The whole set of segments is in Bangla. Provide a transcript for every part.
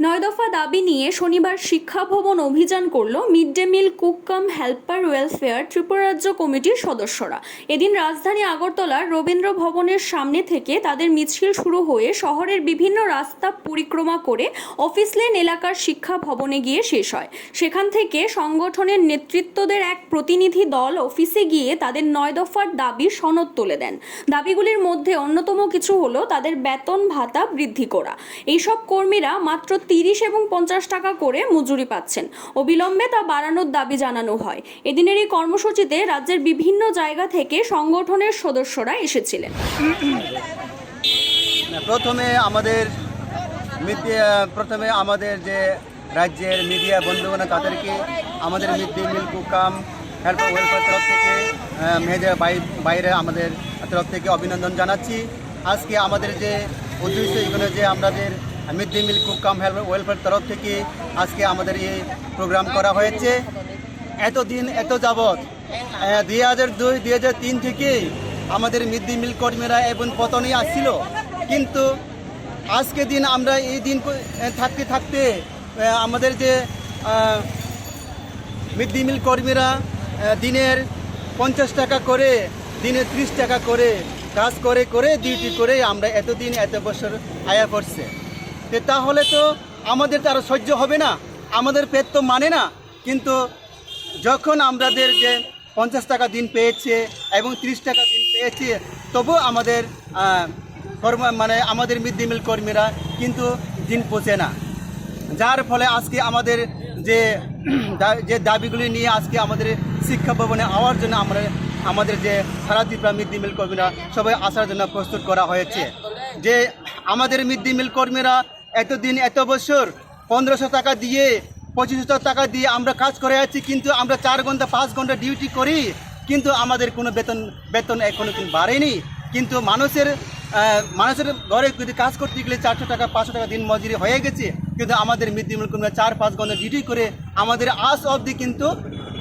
নয় দফা দাবি নিয়ে শনিবার শিক্ষা ভবন অভিযান করল mid day meal cook cum helper welfare Tripura রাজ্য কমিটির সদস্যরা। এদিন রাজধানী আগরতলার রবীন্দ্র ভবনের সামনে থেকে তাদের মিছিল শুরু হয়ে শহরের বিভিন্ন রাস্তা পরিক্রমা করে অফিস লেন এলাকার শিক্ষা ভবনে গিয়ে শেষ হয়। সেখান থেকে সংগঠনের নেতৃত্বদের এক প্রতিনিধি দল অফিসে গিয়ে তাদের নয় দফার দাবি সনদ তুলে দেন। দাবিগুলির মধ্যে অন্যতম কিছু হলো তাদের বেতন ভাতা বৃদ্ধি করা। এইসব কর্মীরা মাত্র তিরিশ এবং পঞ্চাশ টাকা করে মজুরি পাচ্ছেন। অবিলম্বে তা বাড়ানোর দাবি জানানো হয়। এদিনের এই কর্মসূচিতে রাজ্যের বিভিন্ন জায়গা থেকে সংগঠনের সদস্যরা এসেছিলেন। প্রথমে আমাদের প্রথমে আমাদের যে রাজ্যের মিডিয়া বন্ধুগণ তাদেরকে আমাদের mid day meal cook cum help welfare তরফ থেকে মেয়েদের বাইরে আমাদের তরফ থেকে অভিনন্দন জানাচ্ছি। আজকে আমাদের যে উদ্দেশ্য, এখানে যে আমাদের mid day meal cook cum help welfare তরফ থেকে আজকে আমাদের এই প্রোগ্রাম করা হয়েছে। এতদিন, এত যাবৎ দুই হাজার দুই দুই হাজার তিন থেকে আমাদের মিড ডে মিল কর্মীরা এবং পতনই আসছিল। কিন্তু আজকে দিন আমরা এই দিন থাকতে থাকতে আমাদের যে মিড ডে মিল কর্মীরা দিনের পঞ্চাশ টাকা করে, দিনে ত্রিশ টাকা করে, কাজ করে করে ডিউটি করে আমরা এতদিন, এত বছর আয়া করছে তো তাহলে তো আমাদের তো আরও সহ্য হবে না। আমাদের পেট তো মানে না। কিন্তু যখন আমাদের যে পঞ্চাশ টাকা দিন পেয়েছে এবং ত্রিশ টাকা দিন পেয়েছে, তবু আমাদের কর্ম মানে আমাদের মিড ডে মিল কর্মীরা কিন্তু দিন পোষে না। যার ফলে আজকে আমাদের যে যে দাবিগুলি নিয়ে আজকে আমাদের শিক্ষা ভবনে আওয়ার জন্য আমরা, আমাদের যে সারা ত্রিপুরা মিড ডে মিল কর্মীরা সবাই আসার জন্য প্রস্তুত করা হয়েছে। যে আমাদের মিড ডে মিল কর্মীরা এতদিন, এত বছর পনেরোশো টাকা দিয়ে, পঁচিশশো টাকা দিয়ে আমরা কাজ করে আছি, কিন্তু আমরা চার ঘণ্টা, পাঁচ ঘণ্টা ডিউটি করি, কিন্তু আমাদের কোনো বেতন বেতন এখনও কিন্তু বাড়েনি। কিন্তু মানুষের মানুষের ঘরে যদি কাজ করতে গেলে চারশো টাকা, পাঁচশো টাকা দিন মজুরি হয়ে গেছে, কিন্তু আমাদের মিড ডে চার, পাঁচ ঘণ্টা ডিউটি করে আমাদের আজ অবধি কিন্তু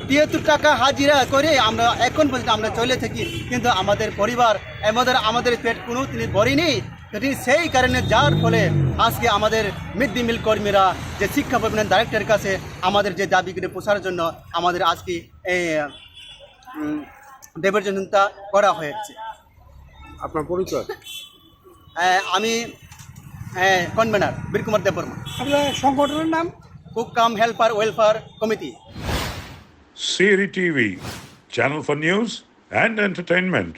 তিয়াত্তর টাকা হাজিরা করে আমরা এখন পর্যন্ত আমরা চলে থাকি, কিন্তু আমাদের পরিবার, আমাদের আমাদের পেট কোনো তিনি ভরেনি। সেটি সেই কারণে যার ফলে আজকে আমাদের মিড ডে মিল কর্মীরা যে শিক্ষা ভবনের ডাইরেক্টরের কাছে আমাদের যে দাবিগুলি পোষার জন্য আমাদের আজকে এই দেবর্জনতা করা হয়েছে। আপনার পরিচয়? আমি কনভেনার বীরকুমার দেববর্মা। আপনার সংগঠনের নাম? Cook cum helper welfare committee. Siri TV, channel for news and entertainment.